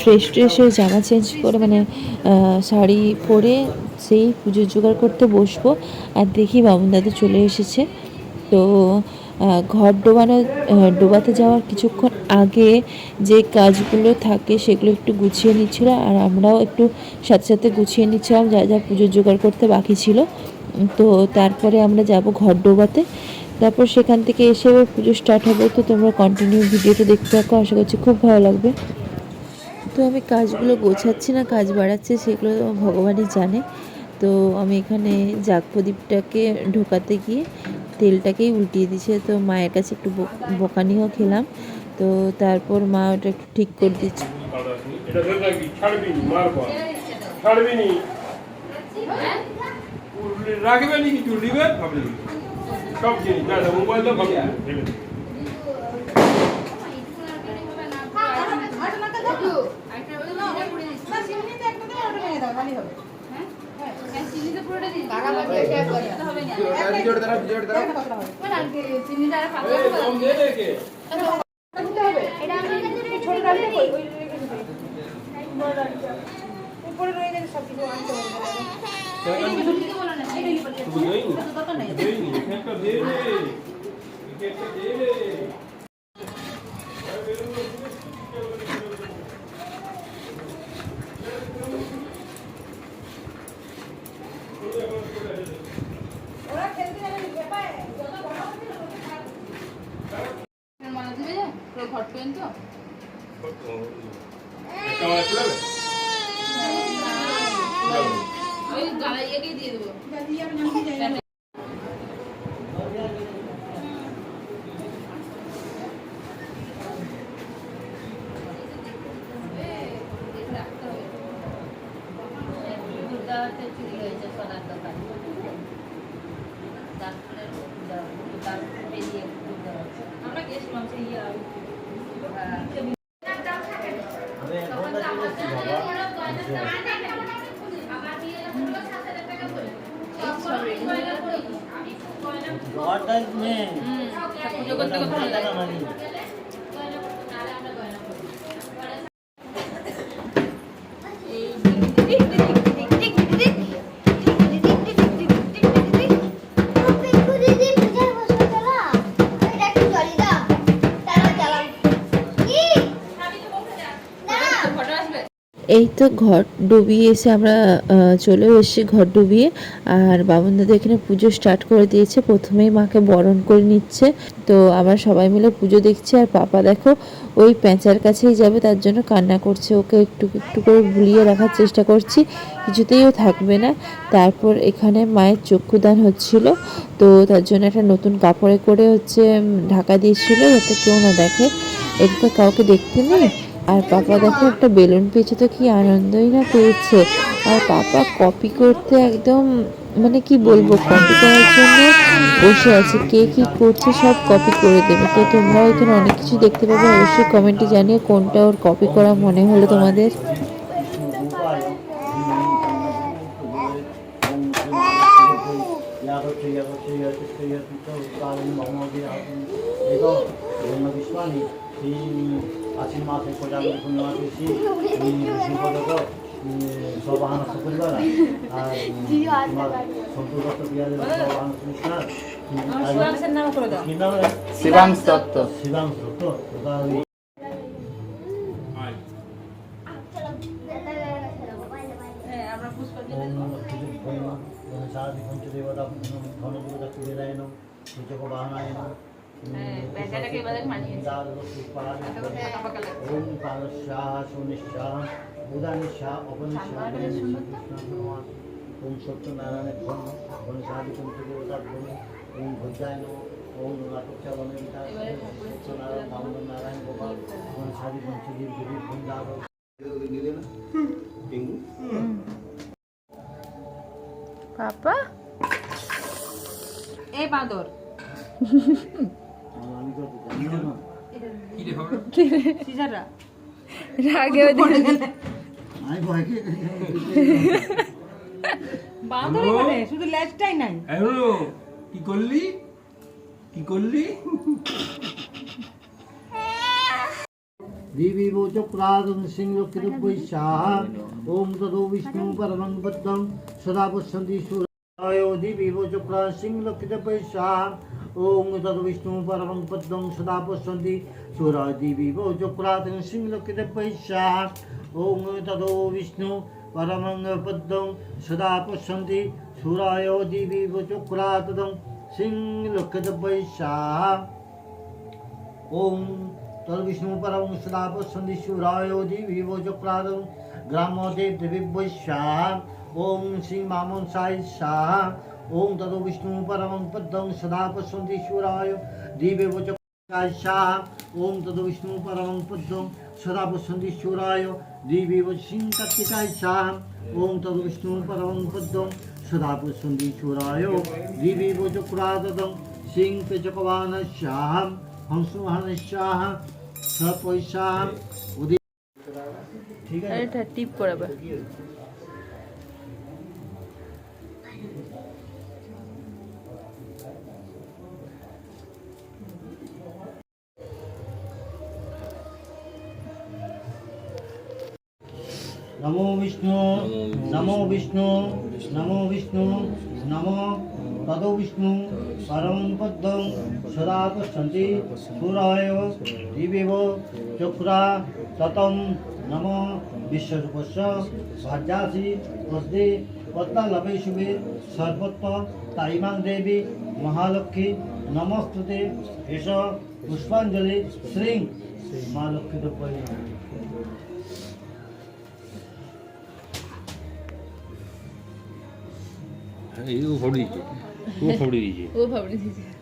Fresh ট্রেশ হয়ে জামা চেঞ্জ করে মানে শাড়ি পরে সেই পুজোর জোগাড় করতে বসবো। আর দেখি বামুন দাদু চলে এসেছে। তো ঘর ডোবানো ডোবাতে যাওয়ার কিছুক্ষণ আগে যে কাজগুলো থাকে সেগুলো একটু গুছিয়ে নিচ্ছিল, আর আমরাও একটু সাথে সাথে গুছিয়ে নিচ্ছিলাম, যা যা পুজোর জোগাড় করতে বাকি ছিল। তো, তারপরে আমরা যাব ঘর ডোবাতে। তারপর সেখান থেকে এসে পুজো স্টার্ট হবে। তো তোমরা কন্টিনিউ ভিডিওটা দেখতে থাকো, আশা করছি খুব ভালো লাগবে। তো আমি কাজগুলো গোছাচ্ছি না, কাজ বাড়াচ্ছে, সেগুলো ভগবানই জানে। তো আমি এখানে জাগ প্রদীপটাকে ঢোকাতে গিয়ে তেলটাকেই উল্টিয়ে দিয়েছে। তো মায়ের কাছে একটু বকানিও খেলাম। তো তারপর মা ওটা একটু ঠিক করে দিচ্ছে রাখবি, ছাড়বি নি মারব ছাড়বি নি। রাখবে নি কিছু, নিবে? সব জিনিস, না না মোবাইল তো ভাবলি ফেলে দে। তুই দেইনি দেইনি একটা দে রে একটা দে মাছ চলে ওই গালা দিয়ে দেবো। আমরা গেছিলাম সেই ইয়ে পুজো করতে খুব ভালো লাগে ফটো আসবে এই তো ঘর ডুবিয়ে এসে আমরা চলেও এসেছি ঘর ডুবিয়ে। আর বাবন দাদা এখানে পুজো স্টার্ট করে দিয়েছে। প্রথমেই মাকে বরণ করে নিচ্ছে। তো আমরা সবাই মিলে পুজো দেখছি। আর পাপা দেখো, ওই প্যাঁচার কাছেই যাবে। তার জন্য কান্না করছে। ওকে একটু একটু করে ভুলিয়ে রাখার চেষ্টা করছি। কিছুতেই ও থাকবে না। তারপর এখানে মায়ের চক্ষুদান হচ্ছিল। তো তার জন্য একটা নতুন কাপড়ে করে হচ্ছে ঢাকা দিয়েছিল। যাতে কেউ না দেখে। এটা কাউকে দেখতে নেই? আর পাপা দেখো একটা বেলুন পেয়েছে তো কি আনন্দই না পেয়েছে। আর পাপা কপি করতে একদম মানে কি বলব কপি করার জন্য বসে আছে। কে কি করছে সব কপি করে দেবে। তো তোমরাও এখানে অনেক কিছু দেখতে পাবে। অবশ্যই কমেন্টে জানিয়ে কোনটা ওর কপি করা মনে হলো তোমাদের। আশ্বিন মাসে কোজাগরী পূর্ণিমা পেয়েছি বিপদক সব আহানা সুপরিবা আর তোমার সন্তোষ দত্ত পিয়াদের সব আহানা দত্ত। শিবাংশ দত্ত। সারা দেবতা ধনগুলো চুড়ে দেয় নম সূচক বাহনা ওম কালশা সুনিশা বুধানিশা অপনিশা ওম সত্যনারায়ণের ধর্ম ঘনশাদি কুন্তি দেবতার ধর্ম ওম ভোজায় নম ওম নাটকচালনের বিকাশ সত্যনারায়ণ দামোদর নারায়ণ গোপাল ঘনশাদি পঞ্চজীব দেবী ভঞ্জাব পাপা? এ বাদর। রাগে আমি ভয় কি বাঁদর এখানে শুধু লেজটাই নাই এখনো কি করলি কি করলি दिवि वो चक्रादं सिंहकृतवैशाः ॐ तदो विष्णु परमं पद्मं सदा पश्यन्ति सूरायो दिवि वो चक्रा सिंहकृतवैशाः ॐ तदो विष्णु परमं पद्मं सदा पश्यन्ति सूराय दिवि वो चक्रादं सिंहकृतवैशाः ॐ तदो विष्णु परमं पद्मं सदा पश्यन्ति सूराय दिवि वो चक्रादं सिंहकृतवैशाः ओम तद्विष्णु परम सदा पश्यन्ति शूरायो दिवि भोजप्रादं ग्रामोदेव देवी वैश्याः ओम श्री मामन साई शाह ओम तदो विष्णु परमं पद्मं सदा पश्यन्ति शूरायो दिव्य भोजप्राय शाह ओम तदो विष्णु परमं पद्मं सदा पश्यन्ति शूरायो दिव्य सिंह कार्तिकाय शाह ओम तदो विष्णु परमं पद्मं सदा पश्यन्ति शूरायो दिव्य भोजप्रादं सिंह चकवान शाह হংসমহানেশাহ সপৈশাহ উদি ঠিক আছে এটা টিপ করাবে নমো বিষ্ণু নমো বিষ্ণু নমো বিষ্ণু নমো তদ বিষ্ণু পরম পদ্মং সদা পশ্যন্তি সূরায় দিবেব চক্রা ততম নম বিশ্বরূপস্য ভাজ্যাসি তস্দে পদ্মালভে শুভে সর্বত্র তাইমাং দেবী মহালক্ষ্মী নমস্তুতে এস পুষ্পাঞ্জলি শ্রীং মা পরিণাম એવું ફોડી દીજે હું ફોડી દીજે હું ફોડી દીજે